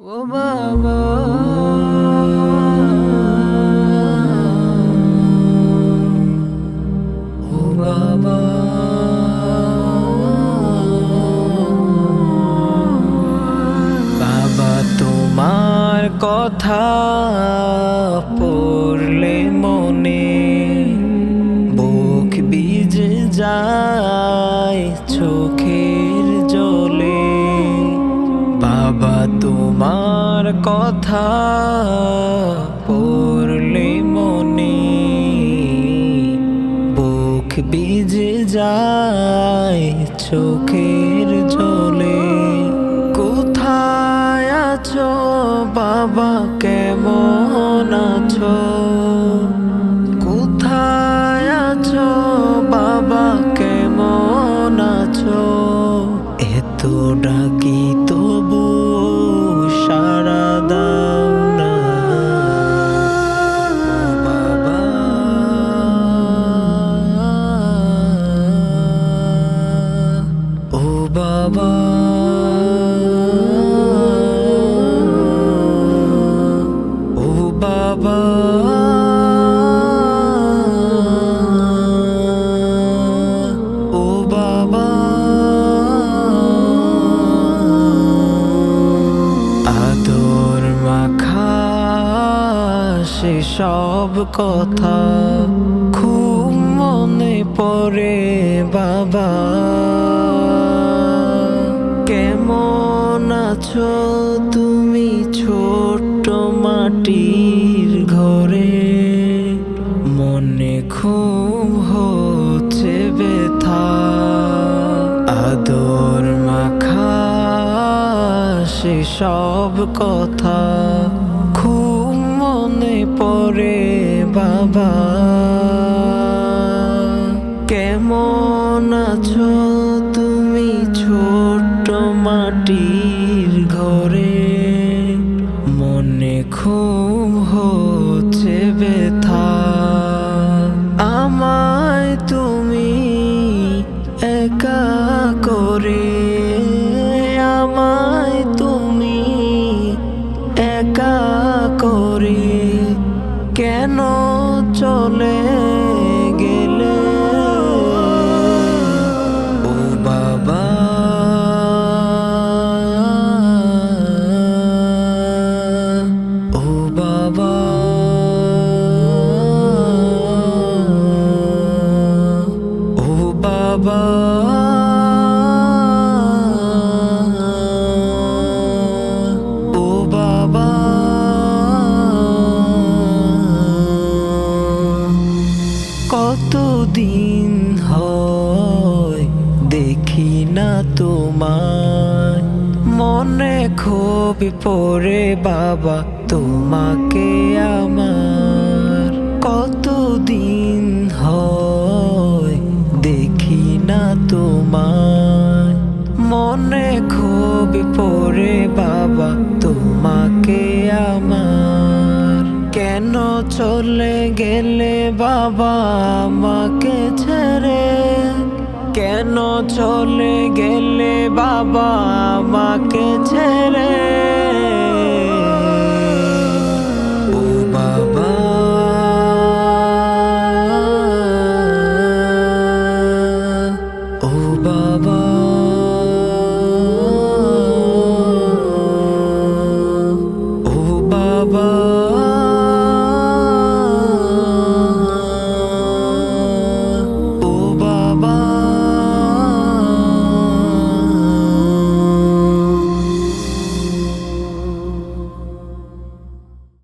ও তোমার কথা পড়লে মনে বুক বিজে যায় চোখের জলে। বাবা তোমার কথা পড়লে মনে বুক বিজে যায় চোখের জলে। কোথায় আছো বাবা? কেমন আছো? কোথায় আছো বাবা? কেমন আছো? এত ও বাবা। ও বাবা। আদর মাখা সে সব কথা খুব মনে পড়ে বাবা। তুমি ছোট্ট মাটির ঘরে মনে খুব হচ্ছে ব্যথা। আদর মাখা সে সব কথা। খুব মনে পড়ে বাবা। কেমন আছো তুমি ছোট্ট মাটির ঘরে? খুব হচ্ছে ব্যথা। আমায় তুমি একা কতদিন হয় দেখি না তোমায়। মনে খুব পড়ে বাবা, তোমাকে আমার। কতদিন হয় দেখি না তোমায়। মনে খুব পড়ে বাবা, তোমাকে চলে গেলে বাবা মাকে ছেড়ে কেন চলে গেলে বাবা মাকে ছেড়ে? Oh বাবা। ও বাবা। বাবা।